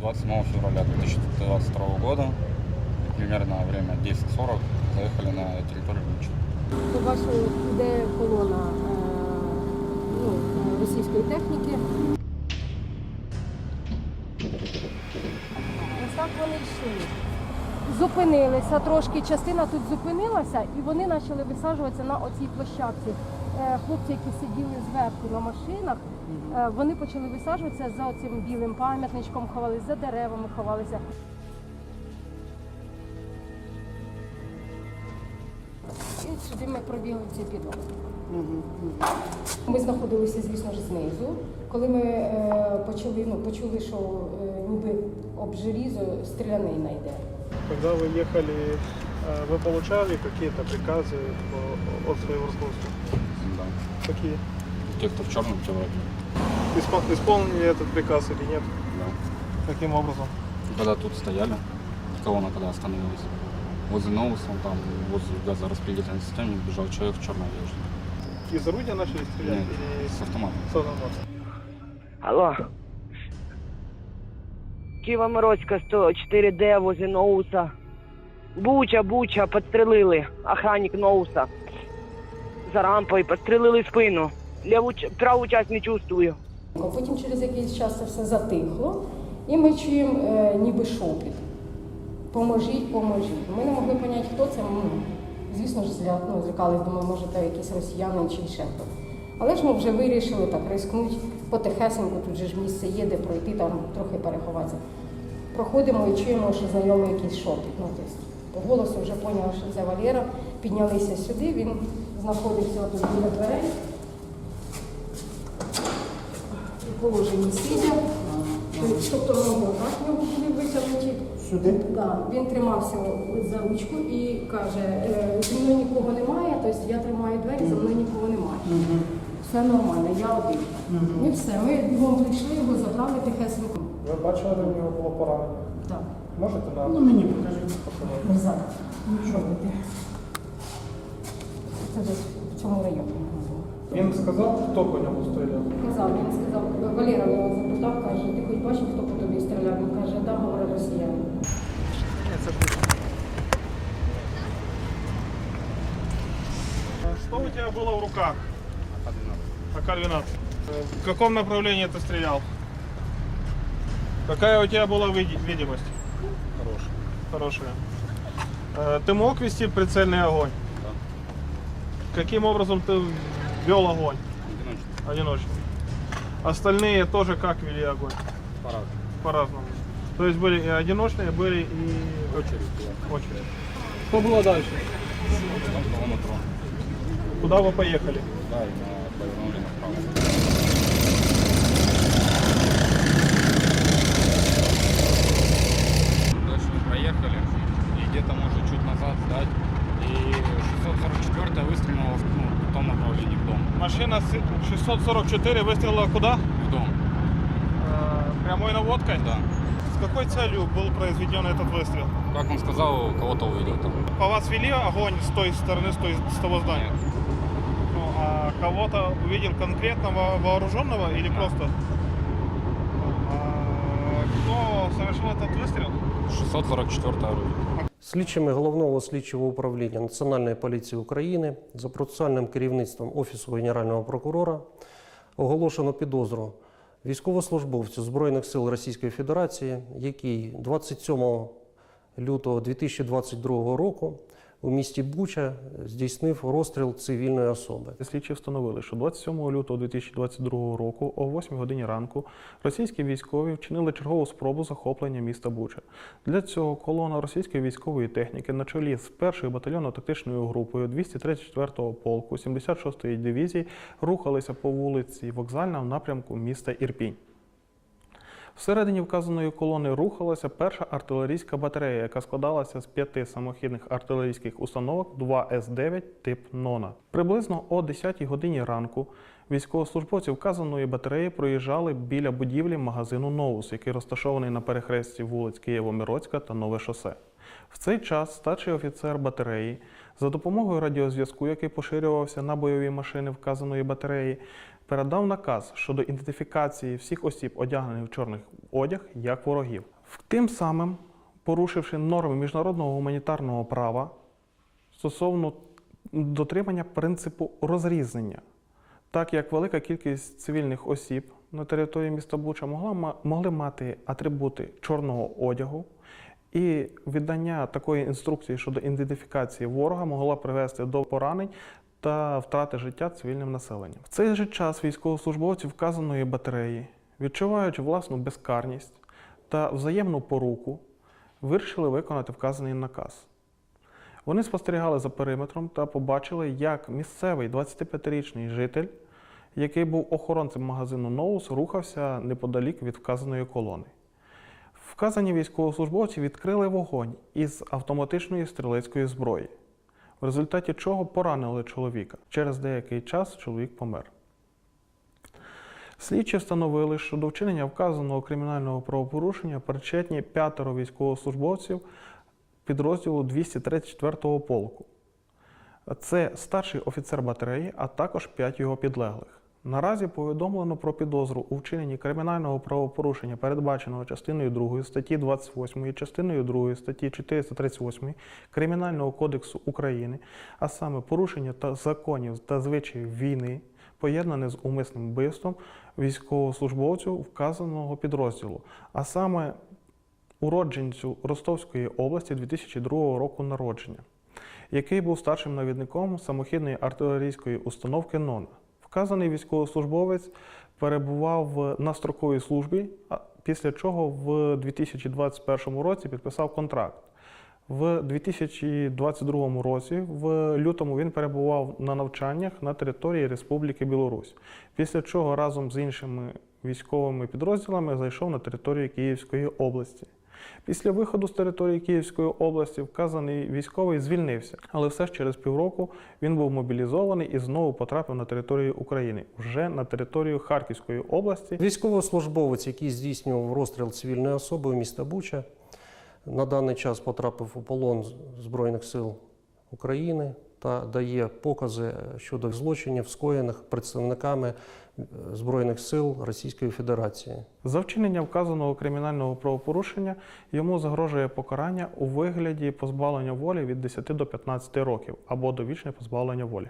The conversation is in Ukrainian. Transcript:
27 февраля 2022 года, примерно время 10.40, заехали на территорию Бучи. Побачили, де колона ну, е, російської техніки. Ось так вони йшли. Зупинилися трошки, частина тут зупинилася, і вони почали висаджуватися на оцій площадці. Е, Хлопці, які сиділи зверху на машинах, е, вони почали висаджуватися за цим білим пам'ятничком, ховалися, за деревами ховалися. І сюди ми пробігли в цей підвал. Ми знаходилися, звісно ж, знизу. Коли ми е, почали, ну, почули, що е, ніби об желізо стрілянина йде. Когда вы ехали, э, вы получали какие-то приказы по- от своего руководства? Какие? Те, кто в черном, те вроде. Испол- Исполнили этот приказ или нет? Да. Каким образом? Когда тут стояли, колонна когда остановилась, возле Новуса, там, возле газораспределительной системы бежал человек в черной одежде. Из орудия начали стрелять? Нет, Или с автоматом. с автомата? Алло. Києво-Мироцька 104Д возле Ноуса. Буча, Буча, підстрелили. Охранник Ноуса. За рампою, підстрелили спину. Ліву, ч- праву часть не чувствую. Потім через якийсь час це все затихло, і ми чуємо е, ніби шопіт. Поможіть, поможіть. Ми не могли зрозуміти, хто це. Ну, звісно ж, зля, ну, злякались, думаю, може, це якийсь росіянин чи ще хто. Але ж ми вже вирішили так рискнути потихесенько, тут же ж місце є, де пройти, там трохи переховатися. Проходимо і чуємо, що знайомий якийсь шопіт. Ну, тобто, по голосу вже поняли, що це Валера. Піднялися сюди, він знаходився тут біля дверей. У положенні сидя. Тобто ноги отак в нього були витягнуті. Сюди? Да. Він тримався за ручку і каже, «Е, зі мною нікого немає, тобто я тримаю двері, за мною нікого немає. Все нормально, я один. І все. Ми бігом прийшли, його забрали тихесенько. Ви бачили, де в нього було поранення? Так. Можете нам? Ну мені покажіть. Нічого десь в цьому районі. було. Він сказав, хто по ньому стріляв? Казав, він сказав, Валера його запитав, каже, ти хоч бачив, хто по тобі стріляв? Він каже, да, говорить росіяни. Что у тебя было в руках? АК-12. Э, В каком направлении ты стрелял? Какая у тебя была види- видимость? Хороший. Хорошая. Э, Ты мог вести прицельный огонь? Да. Каким образом ты вел огонь? Одиночный. Одиночный. Остальные тоже как вели огонь? Парад. По-разному. То есть были и одиночные, были и Очередь была. очередь. Что было дальше? Там. Куда вы поехали? Да, и на- повернули направо. Дальше мы проехали, и где-то, может, чуть назад сдать. И 644 выстрелила в, ну, в том направлении, в дом. Машина с- 644 выстрелила куда? В дом, Э, Прямой наводкой? да. С какой целью был произведен этот выстрел? Как он сказал, кого-то увидел там. По вас вели огонь с той стороны, с, той, с того здания? Ну, а кого-то увидел конкретного вооруженного или просто? А, кто совершил этот выстрел? 644 орудие. Слідчими головного слідчого управління Національної поліції України за процесуальним керівництвом Офісу Генерального прокурора оголошено підозру військовослужбовцю Збройних сил Російської Федерації, який 27 лютого 2022 року у місті Буча здійснив розстріл цивільної особи. Слідчі встановили, що 27 лютого 2022 року о 8 годині ранку російські військові вчинили чергову спробу захоплення міста Буча. Для цього колона російської військової техніки на чолі з першою батальйонно-тактичною групою 234-го полку 76-ї дивізії рухалися по вулиці Вокзальна в напрямку міста Ірпінь. Всередині вказаної колони рухалася перша артилерійська батарея, яка складалася з п'яти самохідних артилерійських установок 2 С-9 тип Нона. Приблизно о 10 годині ранку військовослужбовці вказаної батареї проїжджали біля будівлі магазину Новус, який розташований на перехресті вулиць Києво-Мироцька та Нове шосе. В цей час старший офіцер батареї За допомогою радіозв'язку, який поширювався на бойові машини вказаної батареї, передав наказ щодо ідентифікації всіх осіб, одягнених в чорний одяг, як ворогів. Тим самим, порушивши норми міжнародного гуманітарного права стосовно дотримання принципу розрізнення, так як велика кількість цивільних осіб на території міста Буча могла, могли мати атрибути чорного одягу, і віддання такої інструкції щодо ідентифікації ворога могла привести до поранень та втрати життя цивільним населенням. В цей же час військовослужбовці вказаної батареї, відчуваючи власну безкарність та взаємну поруку, вирішили виконати вказаний наказ. Вони спостерігали за периметром та побачили, як місцевий 25-річний житель, який був охоронцем магазину Ноус, рухався неподалік від вказаної колони. Вказані військовослужбовці відкрили вогонь із автоматичної стрілецької зброї, в результаті чого поранили чоловіка. Через деякий час чоловік помер. Слідчі встановили, що до вчинення вказаного кримінального правопорушення причетні п'ятеро військовослужбовців підрозділу 234-го полку. Це старший офіцер батареї, а також п'ять його підлеглих. Наразі повідомлено про підозру у вчиненні кримінального правопорушення, передбаченого частиною 2 статті 28, і частиною 2 статті 438 Кримінального кодексу України, а саме порушення та законів та звичаїв війни, поєднане з умисним вбивством військовослужбовців вказаного підрозділу, а саме уродженцю Ростовської області 2002 року народження, який був старшим навідником самохідної артилерійської установки НОНА. Вказаний військовослужбовець перебував на строковій службі, після чого в 2021 році підписав контракт. В 2022 році, в лютому, він перебував на навчаннях на території Республіки Білорусь, після чого разом з іншими військовими підрозділами зайшов на територію Київської області. Після виходу з території Київської області вказаний військовий звільнився, але все ж через півроку він був мобілізований і знову потрапив на територію України, вже на територію Харківської області. Військовослужбовець, який здійснював розстріл цивільної особи у міста Буча, на даний час потрапив у полон Збройних сил України та дає покази щодо злочинів, скоєних представниками е, Збройних сил Російської Федерації. За вчинення вказаного кримінального правопорушення йому загрожує покарання у вигляді позбавлення волі від 10 до 15 років або довічне позбавлення волі.